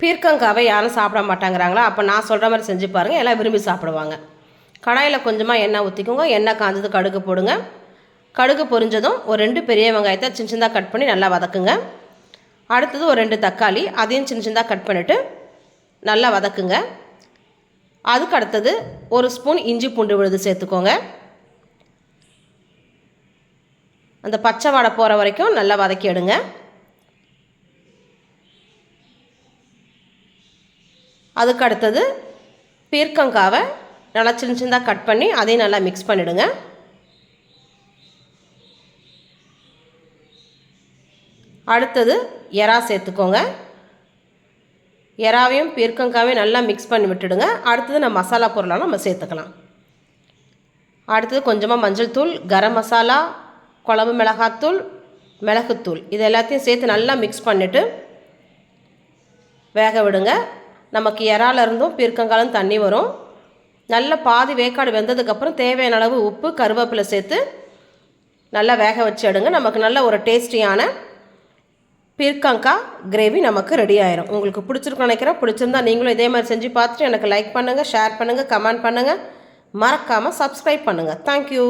பீர்க்கங்காவை யாரும் சாப்பிட மாட்டாங்கிறாங்களா? அப்போ நான் சொல்கிற மாதிரி செஞ்சு பாருங்கள் எல்லாம் விரும்பி சாப்பிடுவாங்க. கடாயில் கொஞ்சமாக எண்ணெய் ஊற்றிக்கோங்க எண்ணெய் காஞ்சது கடுகு போடுங்க. கடுகு பொரிஞ்சதும் ஒரு ரெண்டு பெரிய வெங்காயத்தை சின்ன சின்னதாக கட் பண்ணி நல்லா வதக்குங்க. அடுத்தது ஒரு ரெண்டு தக்காளி அதையும் சின்ன சின்னதாக கட் பண்ணிவிட்டு நல்லா வதக்குங்க. அதுக்கு அடுத்தது ஒரு ஸ்பூன் இஞ்சி பூண்டு விழுது சேர்த்துக்கோங்க. அந்த பச்சை வாடை போகிற வரைக்கும் நல்லா வதக்கி எடுங்க. அதுக்கு அடுத்தது பீர்க்கங்காவை நல்லா சின்ன சின்னதாக கட் பண்ணி அதையும் நல்லா மிக்ஸ் பண்ணிவிடுங்க அடுத்தது எறா சேர்த்துக்கோங்க. எறாவையும் பீர்க்கங்காவையும் நல்லா மிக்ஸ் பண்ணி விட்டுடுங்க. அடுத்தது நம்ம மசாலா பொருளாக நம்ம சேர்த்துக்கலாம். அடுத்தது கொஞ்சமாக மஞ்சள் தூள் கரம் மசாலா குழம்பு மிளகாத்தூள் மிளகுத்தூள். இது எல்லாத்தையும் சேர்த்து நல்லா மிக்ஸ் பண்ணிவிட்டு வேக விடுங்க. நமக்கு இறால இருந்தும் பீர்க்கங்காலும் தண்ணி வரும். நல்ல பாதி வேக்காடு வெந்ததுக்கப்புறம் தேவையான அளவு உப்பு கருவேப்பிலை சேர்த்து நல்லா வேக வச்சு எடுங்க. நமக்கு நல்ல ஒரு டேஸ்டியான பீர்க்கங்காய் கிரேவி நமக்கு ரெடி ஆயிரும். உங்களுக்கு பிடிச்சிருக்கும் நினைக்கிறேன். பிடிச்சிருந்தா நீங்களும் இதே மாதிரி செஞ்சு பார்த்துட்டு எனக்கு லைக் பண்ணுங்கள் ஷேர் பண்ணுங்கள் கமெண்ட் பண்ணுங்கள் மறக்காமல் சப்ஸ்கிரைப் பண்ணுங்கள் தேங்க்யூ